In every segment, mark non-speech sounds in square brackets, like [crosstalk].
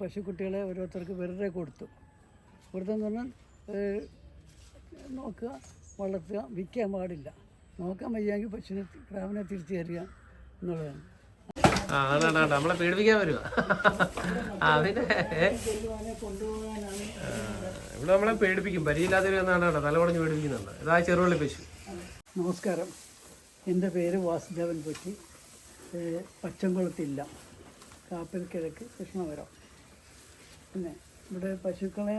പശുക്കുട്ടികളെ ഓരോരുത്തർക്ക് വെറുതെ കൊടുത്തു. കൊടുത്തെന്ന് പറഞ്ഞാൽ നോക്കുക വളർത്തുക വിൽക്കാൻ പാടില്ല. നോക്കാൻ വയ്യാങ്കിൽ പശുവിനെ ക്രാവിനെ തിരിച്ചു തരിക എന്നുള്ളതാണ്. അതാണ് നമ്മളെ പേടിപ്പിക്കാൻ വരുവാ. അതിനെ ഇവിടെ നമ്മളെ പേടിപ്പിക്കും. പരിചയമില്ലാത്തൊരു എന്നാണ് കേട്ടോ തലകുടഞ്ഞ് പേടിപ്പിക്കുന്നുണ്ട്. ഇതാ ചെറുവള്ളി പശു. നമസ്കാരം. എന്റെ പേര് വാസുദേവൻ പൊറ്റി. പച്ചംകുളത്തില്ല കാപ്പിൽ കിഴക്ക് കൃഷ്ണപുരം പിന്നെ ഇവിടെ പശുക്കളെ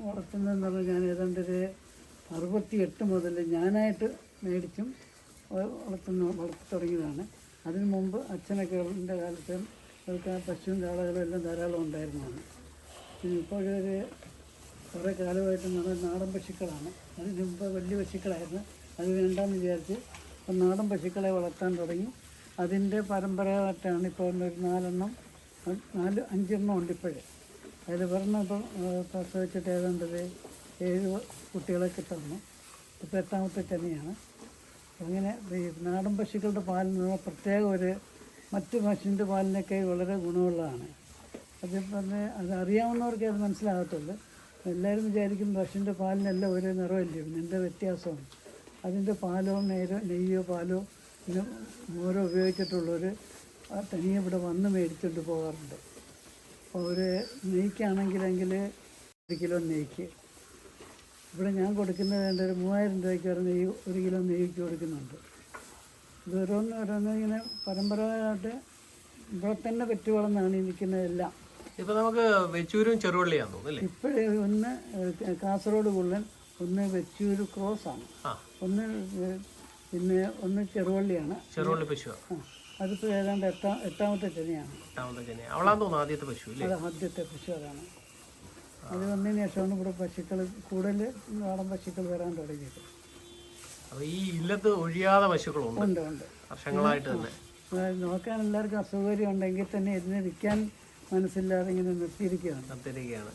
വളർത്തുന്നതെന്ന് പറഞ്ഞാൽ ഞാൻ ഏതാണ്ട് ഒരു അറുപത്തിയെട്ട് മുതൽ ഞാനായിട്ട് മേടിച്ചും വളർത്തുന്ന വളർത്തി തുടങ്ങിയതാണ്. അതിനു മുമ്പ് അച്ഛനൊക്കെ എന്റെ കാലത്ത് അവർക്ക് ആ പശുവും കാളകളും എല്ലാം ധാരാളം ഉണ്ടായിരുന്നതാണ്. ഇപ്പോഴൊരു കുറേ കാലമായിട്ട് നമ്മൾ നാടൻ പശുക്കളാണ്. അതിന് മുമ്പ് വലിയ പശുക്കളായിരുന്നു. അത് വേണ്ടാന്ന് വിചാരിച്ച് നാടൻ പശുക്കളെ വളർത്താൻ തുടങ്ങി. അതിന്റെ പരമ്പരാഗതമായിട്ടാണ് ഇപ്പോൾ ഒരു നാലെണ്ണം നാല് അഞ്ചെണ്ണം ഉണ്ട് ഇപ്പോഴേ അതിൽ പറഞ്ഞ ഇപ്പോൾ പ്രസവിച്ചിട്ട് ഏതാണ്ടത് ഏഴ് കുട്ടികളെ തന്നു. ഇപ്പോൾ എട്ടാമത്തെ ചെന്നിയാണ് അങ്ങനെ ഈ നാടൻ പശുക്കളുടെ പാലിൽ നിന്ന് പ്രത്യേക ഒരു മറ്റു പശുവിന്റെ പാലിനൊക്കെ വളരെ ഗുണമുള്ളതാണ്. അത് പറഞ്ഞ് അത് അറിയാവുന്നവർക്ക് അത് മനസ്സിലാകത്തുള്ളൂ. എല്ലാവരും വിചാരിക്കും പശുവിന്റെ പാലിനെല്ലാം ഒരേ നിറമല്ലേ എന്താ വ്യത്യാസമാണ് അതിന്റെ പാലോ നേരോ നെയ്യോ പാലോ പിന്നെ ഓരോ ഉപയോഗിച്ചിട്ടുള്ളവർ ആ തനിയെ ഇവിടെ വന്ന് മേടിച്ചുകൊണ്ട് പോകാറുണ്ട്. അപ്പോൾ അവർ നെയ്ക്കാണെങ്കിലെങ്കിൽ ഒരു കിലോ നെയ്ക്ക്. ഇവിടെ ഞാൻ കൊടുക്കുന്നത് വേണ്ട ഒരു മൂവായിരം രൂപയ്ക്ക് വരെ നെയ്യ് ഒരു കിലോ നെയ്ക്ക് കൊടുക്കുന്നുണ്ട്. ഇത് ഓരോന്ന് ഓരോന്ന് ഇങ്ങനെ പരമ്പരാഗതമായിട്ട് ഇവിടെ തന്നെ പെറ്റു വളർന്നാണ് ഈ നിൽക്കുന്നതെല്ലാം ഇപ്പൊ നമുക്ക് വെച്ചൂരും ചെറുവള്ളിയാന്ന് തോന്നുന്നു ഇപ്പോഴേ ഒന്ന് കാസർഗോഡ് കുള്ളൻ ഒന്ന് വെച്ചൂര് ക്രോസ് ആണ് ഒന്ന് പിന്നെ ഒന്ന് ചെറുവള്ളിയാണ്. ചെറുവള്ളി പശു അത് അതിപ്പോൾ ഏതാണ്ട് എട്ടാം എട്ടാമത്തെ ചെനയാണ് എട്ടാമത്തെ ജന അവളാന്ന് തോന്നുന്നു ആദ്യത്തെ പശു അത് ആദ്യത്തെ പശു അതാണ്. അത് വന്നതിന് ശേഷമാണ് ഇവിടെ പശുക്കൾ കൂടുതൽ നാടൻ പശുക്കൾ വരാൻ തുടങ്ങിയത്. ഈ ഇല്ലത്ത് ഒഴിയാതെ പശുക്കളുണ്ട്. ഉണ്ട് ഉണ്ട്. വർഷങ്ങളായിട്ട് തന്നെ. നോക്കാൻ എല്ലാവർക്കും അസൗകര്യം ഉണ്ടെങ്കിൽ തന്നെ ഇതിനെ വിൽക്കാൻ മനസ്സില്ലാതെ ഇങ്ങനെ നിർത്തിയിരിക്കുകയാണ്. കത്തിരിക്കുകയാണ്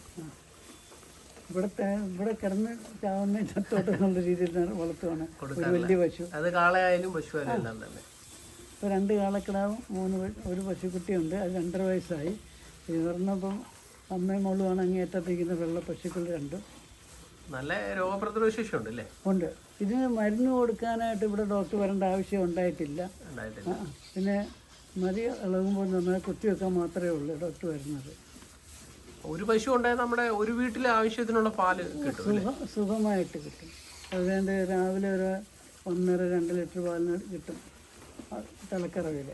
ഇവിടുത്തെ ഇവിടെ കിടന്ന് ചാവുന്ന ചത്തോട്ട് എന്നുള്ള രീതിയിൽ വളർത്തുവാണ്. ഒരു വലിയ പശു. അത് കാളയായാലും പശു എല്ലാം തന്നെ. ഇപ്പോൾ രണ്ട് കാളക്കിടാവും മൂന്ന് ഒരു പശുക്കുട്ടിയുണ്ട് അത് രണ്ടര വയസ്സായി. ഇവർന്നപ്പം അമ്മയും മോളുമാണ് അങ്ങേറ്റത്തേക്കുന്ന വെള്ള പശുക്കൾ രണ്ടും. നല്ല രോഗപ്രതിരോധ ശേഷി ഉണ്ട് അല്ലേ ഉണ്ട്. ഇതിന് മരുന്ന് കൊടുക്കാനായിട്ട് ഇവിടെ ഡോക്ടർ വരേണ്ട ആവശ്യം ഉണ്ടായിട്ടില്ല. പിന്നെ മതി ഇളകുമ്പോൾ നമ്മൾ കുത്തിവെക്കാൻ മാത്രമേ ഉള്ളൂ ഡോക്ടർ വരുന്നത്. ഒരു പശു ഉണ്ടായ നമ്മുടെ ഒരു വീട്ടിലെ ആവശ്യത്തിനുള്ള പാൽ കിട്ടും സുഖമായിട്ട് കിട്ടും. അതുകൊണ്ട് രാവിലെ ഒരു ഒന്നര രണ്ട് ലിറ്റർ പാലിന് കിട്ടും. തലക്കറവിൽ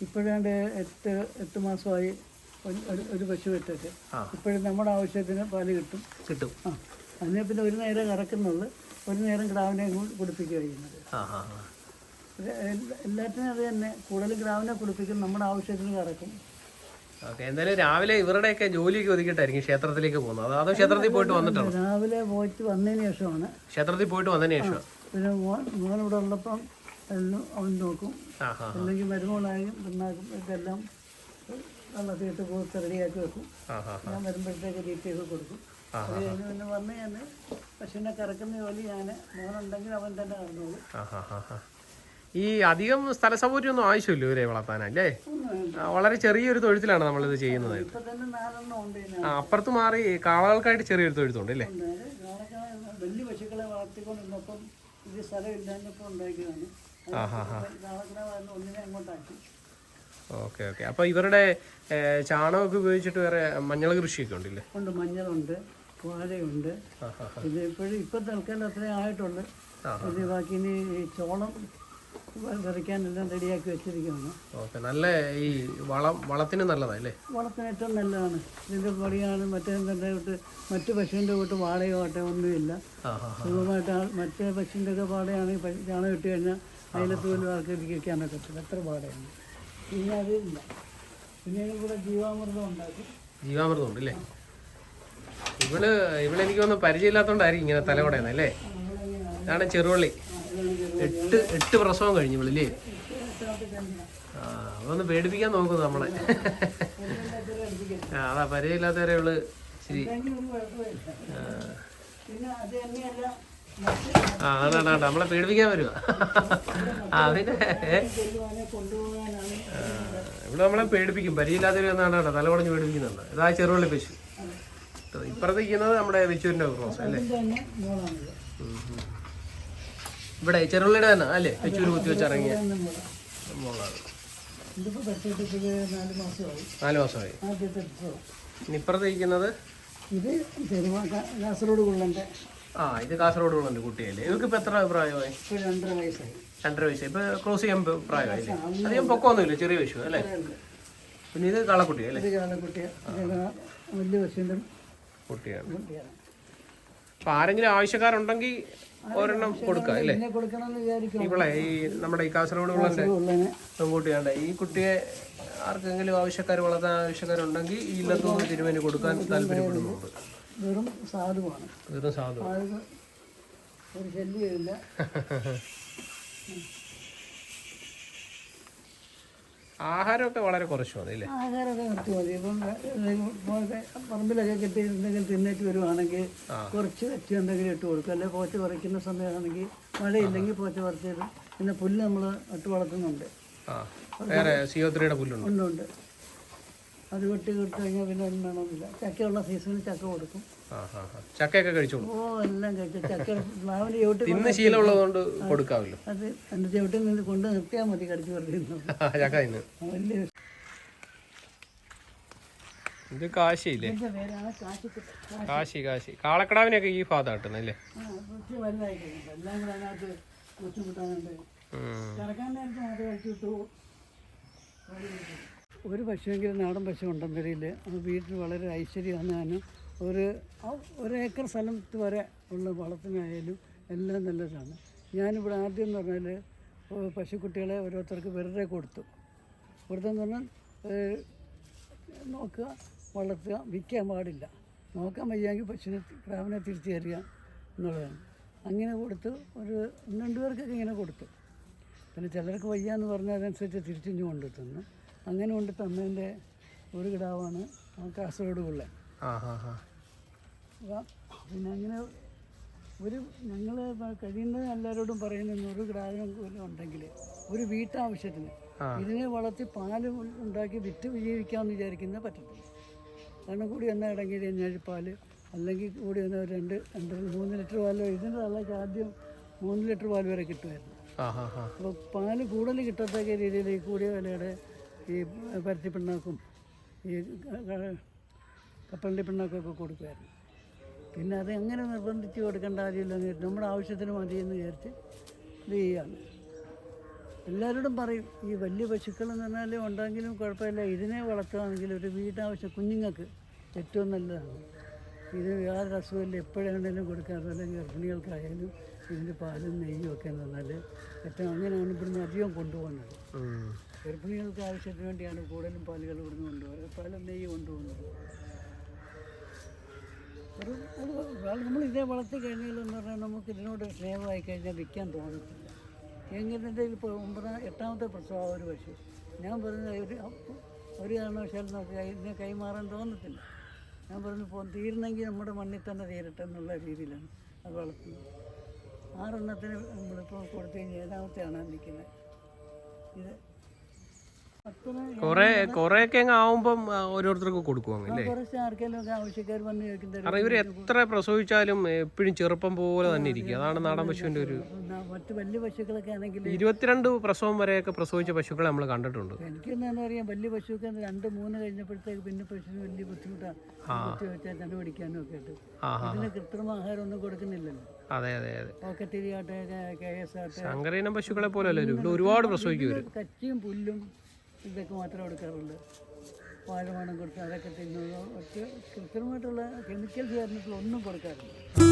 ഇപ്പോഴാണ്ട് എട്ട് എട്ട് മാസമായി ഒരു- പശു വെച്ചിട്ട് ആ. ഇപ്പോഴും നമ്മുടെ ആവശ്യത്തിന് പാൽ കിട്ടും. കിട്ടും. ആ. അതിനെ പിന്നെ ഒരു നേരം കറക്കുന്നുള്ളു. ഒരു നേരം കിടാവിനെ കു- കുടിപ്പിക്കുക ചെയ്യുന്നത്. എല്ലാറ്റിനും അത് തന്നെ. കൂടുതൽ കിടാവിനെ കുടിപ്പിക്കും. നമ്മുടെ ആവശ്യത്തിന് കറക്കും. ഓക്കെ എന്തായാലും രാവിലെ ഇവരുടെയൊക്കെ ജോലിയൊക്കെ ഒതുക്കിയിട്ടായിരിക്കും ക്ഷേത്രത്തിലേക്ക് പോകുന്നത്. അതോ അതോ ക്ഷേത്രത്തിൽ പോയിട്ട് വന്നിട്ടാണ്? രാവിലെ പോയിട്ട് വന്നതിന് ശേഷമാണ്. ക്ഷേത്രത്തിൽ പോയിട്ട് വന്നതിന് ശേഷം പിന്നെ മോൻ മോൻ ഇവിടെ ഉള്ളപ്പം എല്ലാം അവൻ നോക്കും. അല്ലെങ്കിൽ മരുമോളായും പിന്നാക്കും ഇതെല്ലാം വെള്ളത്തിയിട്ട് പോത്ത് റെഡിയാക്കി വെക്കും. ഞാൻ വരുമ്പോഴത്തേക്ക് തീറ്റയൊക്കെ കൊടുക്കും. അത് കഴിഞ്ഞ് പിന്നെ വന്ന് ഞാൻ പശുവിനെ കറക്കുന്ന ജോലി ഞാൻ മോനുണ്ടെങ്കിൽ അവൻ തന്നെ ആ ഈ അധികം സ്ഥല സൗകര്യമൊന്നും ആവശ്യമില്ല ഇവരെ വേണ്ട ആ, വളരെ ചെറിയൊരു തൊഴുത്തിലാണ് നമ്മളിത് ചെയ്യുന്നത്. ആ അപ്പുറത്ത് മാറി കാളകൾക്കായിട്ട് ചെറിയൊരു തൊഴുത്തുണ്ട് അല്ലേ? വലിയ പശുക്കളെ വളർത്തിക്കൊണ്ടിരുന്നപ്പം ഇത് സ്ഥലമില്ലാഞ്ഞപ്പോൾ ഉണ്ടാക്കിയതാണ്. ഒന്നിനെ അങ്ങോട്ടാക്കി. Okay okay. അപ്പോൾ ഇവരുടെ ചാണകമൊക്കെ ഉപയോഗിച്ചിട്ട് വേറെ മഞ്ഞൾ കൃഷിയൊക്കെ ഉണ്ടല്ലേ? ഉണ്ട് മഞ്ഞളുണ്ട് വാഴയുണ്ട്. ഇത് ഇപ്പോഴും ഇപ്പം തൽക്കാലം അത്രയും ആയിട്ടുണ്ട്. ഇത് ബാക്കി ഇനി ചോളം വിതയ്ക്കാനെല്ലാം റെഡിയാക്കി വെച്ചിരിക്കുകയാണ്. ഓക്കെ നല്ല ഈ വളം വളത്തിന് നല്ലതല്ലേ വളത്തിന് ഏറ്റവും നല്ലതാണ്. ഇതിന്റെ പൊടിയാണ് മറ്റേ കൂട്ട് മറ്റു പശുവിന്റെ കൂട്ട് വാടയോ ആട്ടെ ഒന്നുമില്ല. സുഖമായിട്ടാണ് മറ്റേ പശുവിന്റെ ഒക്കെ പാടയാണെങ്കിൽ ചാണകം ഇട്ട് കഴിഞ്ഞാൽ അതിലത്ത് പോലും ആൾക്ക് ഇരിക്കാനൊക്കെ പറ്റില്ല അത്ര പാടയാണ്. പിന്നെ അതില്ല പിന്നെ ഇവിടെ ജീവാമൃതം ഉണ്ടാക്കി. ജീവാമൃതം ഉണ്ട് അല്ലേ ഇവൾ ഇവളെനിക്ക് ഒന്ന് പരിചയമില്ലാത്തോണ്ടായിരിക്കും ഇങ്ങനെ തലകുടയെന്നല്ലേ ഇതാണ് ചെറുവള്ളി എട്ട് എട്ട് പ്രസവം കഴിഞ്ഞു ഇവളില്ലേ ആ അതൊന്ന് പേടിപ്പിക്കാൻ നോക്കുന്നു നമ്മളെ. അതാ പരിചയമില്ലാത്തവരെ ഇവൾ ശരി ആ, അതാണ് നമ്മളെ പേടിപ്പിക്കാൻ വരുക ആ ഇവിടെ നമ്മളെ പേടിപ്പിക്കും. പരിചയമില്ലാത്തവർ എന്നാണ് തല കുടഞ്ഞ് പേടിപ്പിക്കുന്നുണ്ട്. ഇതാ ചെറുവള്ളി പശു ഇപ്പുറത്തേക്കുന്നത് നമ്മുടെ വെച്ചൂരിന്റെ ക്രോസ് അല്ലേ? ഇവിടെ ചെറുള്ളിയുടെ തന്നെ അല്ലേ? വെച്ചൂര് കുത്തി വെച്ചിറങ്ങിയ. നാല് മാസമായി. നാല് മാസമായി ആദ്യത്തെ പ്രസവം ഇനി ഇപ്പുറത്ത് ഇരിക്കുന്നത്? ഇത് കാസർഗോഡ് ആ ഇത് കാസർഗോഡ് ഉള്ളുണ്ട് കുട്ടിയല്ലേ? ഇവർക്ക് ഇപ്പൊ എത്ര പ്രായമായി? രണ്ടര വയസ്സായി. രണ്ടര വയസ്സായി. ഇപ്പൊ ക്രോസ് ചെയ്യാൻ പ്രായമായി പ്രായമായില്ലേ? അധികം പൊക്കമൊന്നുമില്ല ചെറിയ വിഷു അല്ലേ? പിന്നെ ഇത് കാളക്കുട്ടി അല്ലേ? വലിയ കുട്ടിയാണ്. അപ്പൊ ആരെങ്കിലും ആവശ്യക്കാരുണ്ടെങ്കിൽ ഒരെണ്ണം കൊടുക്കാം അല്ലേ? ഇവിടെ ഈ നമ്മുടെ ഈ കാസർഗോഡ് ഉള്ളതിന്റെ ഉള്ളതിനെ പെൺകുട്ടിയാണ്ട് ഈ കുട്ടിയെ ആർക്കെങ്കിലും ആവശ്യക്കാർ വളർത്താൻ ആവശ്യക്കാരുണ്ടെങ്കിൽ ഈ നിന്ന് തിരുമേനി കൊടുക്കാൻ താല്പര്യപ്പെടുന്നുണ്ട്. വെറും സാധുവാണ്. വെറും സാധു ഒരു ശല്യമില്ല [laughs] ആഹാരമൊക്കെ വളരെ കുറച്ച് മതി അല്ലേ? ആഹാരമൊക്കെ മതി. ഇപ്പം പറമ്പിലൊക്കെ കിട്ടി എന്തെങ്കിലും തിന്നിട്ട് വരുവാണെങ്കിൽ കുറച്ച് വെച്ച് എന്തെങ്കിലും ഇട്ട് കൊടുക്കും. അല്ലെങ്കിൽ പോച്ച പറിക്കുന്ന സമയമാണെങ്കിൽ മഴയില്ലെങ്കിൽ പോച്ച പറിച്ചിട്ട് പിന്നെ പുല്ല് നമ്മൾ ഇട്ട് വളർത്തുന്നുണ്ട്. വേറെ പുല്ലുണ്ട്? ഉണ്ട് അത് വെട്ടി കൊടുത്തു കഴിഞ്ഞാൽ പിന്നെ ഒന്നും വേണമെന്നില്ല. ചക്കയുള്ള സീസണിൽ ചക്ക കൊടുക്കും. ചക്കയൊക്കെ കഴിച്ചോളൂ. ഓ എല്ലാം കഴിച്ചു ചക്ക മാവിന്റെ ചവിട്ടി തിന്ന് ശീലമുള്ളതുകൊണ്ട് കൊടുക്കാവില്ല. അത് എന്റെ ചവിട്ടിൽ നിന്ന് കൊണ്ട് നിർത്തിയാൽ മതി കടിച്ചു പറിക്കുന്നു ചക്ക തിന്ന്. വലിയ ഇത് കാശിയില്ലേ? കാശി. കാശി കാളക്കടാവിനൊക്കെ ഈ ഭാഗത്താണ് കിട്ടുന്നല്ലേ ഒരു പശുവെങ്കിലും നാടൻ പശു ഉണ്ടെന്നറിയില്ല. അത് വീട്ടിൽ വളരെ ഐശ്വര്യമാണ് ഞാനും. ഒരു ഒരു ഏക്കർ സ്ഥലത്ത് വരെ ഉള്ള വളത്തിനായാലും എല്ലാം നല്ലതാണ്. ഞാനിവിടെ ആദ്യം എന്ന് പറഞ്ഞാൽ പശുക്കുട്ടികളെ ഓരോരുത്തർക്ക് വെറുതെ കൊടുത്തു. കൊടുത്തെന്ന് പറഞ്ഞാൽ നോക്കുക വളർത്തുക വിൽക്കാൻ പാടില്ല. നോക്കാൻ വയ്യാങ്കിൽ പശുവിനെ ക്രാവിനെ തിരിച്ചു തരിക എന്നുള്ളതാണ്. അങ്ങനെ കൊടുത്ത് ഒരു രണ്ട് പേർക്കൊക്കെ ഇങ്ങനെ കൊടുത്തു. പിന്നെ ചിലർക്ക് വയ്യാന്ന് പറഞ്ഞാൽ അതനുസരിച്ച് തിരിച്ചു കൊണ്ടു തന്നു. അങ്ങനെ കൊണ്ട് തന്നതിന്റെ ഒരു കിടാവാണ് കാസർഗോഡ് പിള്ളേ പിന്നെ അങ്ങനെ ഒരു ഞങ്ങൾ കഴിയുന്ന എല്ലാവരോടും പറയുന്ന ഒരു ഗ്രാമം പോലും ഉണ്ടെങ്കിൽ ഒരു വീട്ടാവശ്യത്തിന്. ഇതിനെ വളർത്തി പാൽ ഉണ്ടാക്കി വിറ്റ് ജീവിക്കാമെന്ന് വിചാരിക്കുന്ന പറ്റത്തില്ല. കാരണം കൂടി എന്നാൽ ഇടങ്ങി കഴിഞ്ഞാൽ അല്ലെങ്കിൽ കൂടി ഒരു രണ്ട് രണ്ട് മൂന്ന് ലിറ്റർ പാലോ ഇതിന്റെ തള്ളക്ക് ആദ്യം മൂന്ന് ലിറ്റർ പാൽ വരെ കിട്ടുമായിരുന്നു. അപ്പോൾ പാൽ കൂടുതൽ കിട്ടത്തക്ക രീതിയിൽ ഈ കൂടിയ വിലയുടെ ഈ പരുത്തി പിണ്ണാക്കും ഈ കപ്പലിന്റെ പിണ്ണാക്കും ഒക്കെ പിണ്ണാക്കൊക്കെ കൊടുക്കുമായിരുന്നു. പിന്നെ അത് എങ്ങനെ നിർബന്ധിച്ച് കൊടുക്കേണ്ട കാര്യമില്ലെന്ന് വിചാരിച്ചു നമ്മുടെ ആവശ്യത്തിന് മതിയെന്ന് വിചാരിച്ച് ഇത് ചെയ്യുകയാണ്. എല്ലാവരോടും പറയും ഈ വലിയ പശുക്കൾ എന്ന് പറഞ്ഞാൽ ഉണ്ടെങ്കിലും കുഴപ്പമില്ല ഇതിനെ വളർത്തുകയാണെങ്കിൽ ഒരു വീട്ടാവശ്യം കുഞ്ഞുങ്ങൾക്ക് ഏറ്റവും നല്ലതാണ്. ഇത് വേറെ അസുഖമില്ല എപ്പോഴാണെങ്കിലും കൊടുക്കാറ്. അല്ലെങ്കിൽ ഗർഭിണികൾക്കായാലും ഇതിന്റെ പാലും നെയ്യും ഒക്കെ എന്ന് പറഞ്ഞാൽ ഏറ്റവും അങ്ങനെയാണ് ഇവിടുന്ന് അധികം കൊണ്ടുപോകുന്നത്. ഗർഭിണികൾക്ക് ആവശ്യത്തിന് വേണ്ടിയാണ് കൂടുതലും പാലുകൾ ഇവിടുന്ന് കൊണ്ടുപോകുന്നത്. പാലും നമ്മൾ ഇതേ വളർത്തി കഴിഞ്ഞാലെന്ന് പറഞ്ഞാൽ നമുക്ക് ഇതിനോട് സ്നേഹമായി കഴിഞ്ഞാൽ വിൽക്കാൻ തോന്നത്തില്ല. എങ്ങനെ ഇപ്പോൾ ഒമ്പതാം എട്ടാമത്തെ പ്രസവം ഒരു പശു ഞാൻ പറഞ്ഞ ഒരു ഒരു കാരണവശാലും നമുക്ക് ഇതിനെ കൈമാറാൻ തോന്നത്തില്ല. ഞാൻ പറഞ്ഞു പോ തീരുന്നെങ്കിൽ നമ്മുടെ മണ്ണിൽ തന്നെ തീരട്ടെ എന്നുള്ള രീതിയിലാണ് അത് വളർത്തുന്നത്. ആറെണ്ണത്തിന് നമ്മളിപ്പോൾ കൊടുത്തു കഴിഞ്ഞാൽ ഏഴാമത്തെയാണ് നിൽക്കുന്നത്. ഇത് പത്തിന് കൊറേ ഒക്കെ അങ്ങ് ആവുമ്പം ഓരോരുത്തർക്ക് കൊടുക്കും അല്ലേ കാരണം ഇവർ എത്ര പ്രസവിച്ചാലും എപ്പോഴും ചെറുപ്പം പോലെ തന്നെ ഇരിക്കും. അതാണ് നാടൻ പശുവിന്റെ ഒരു മറ്റ് വലിയ പശുക്കളൊക്കെ ആണെങ്കിൽ ഇരുപത്തിരണ്ട് പ്രസവം വരെയൊക്കെ പ്രസവിച്ച പശുക്കളെ നമ്മൾ കണ്ടിട്ടുണ്ട്. എനിക്ക് പറയാ വലിയ രണ്ട് മൂന്ന് കഴിഞ്ഞപ്പോഴത്തേക്ക് പിന്നെ പശുവിന് വലിയ ബുദ്ധിമുട്ടാണ് ഒക്കെ ആയിട്ട്. കൃത്രിമ ആഹാരം ഒന്നും കൊടുക്കുന്നില്ലല്ലോ. അതെ അതെ അതെ. ശങ്കരീനം പശുക്കളെ പോലെ അല്ലല്ലോ ഇവിടെ ഒരുപാട് പ്രസവിക്കും ഇവർ. കച്ചിയും പുല്ലും ഇതൊക്കെ മാത്രമേ കൊടുക്കാറുള്ളൂ. വാഴമണം കൊടുത്ത് അതൊക്കെ തിന്നുക ഒറ്റ കൃത്യമായിട്ടുള്ള കെമിക്കൽ ചേർന്നിട്ടുള്ള ഒന്നും കൊടുക്കാറില്ല.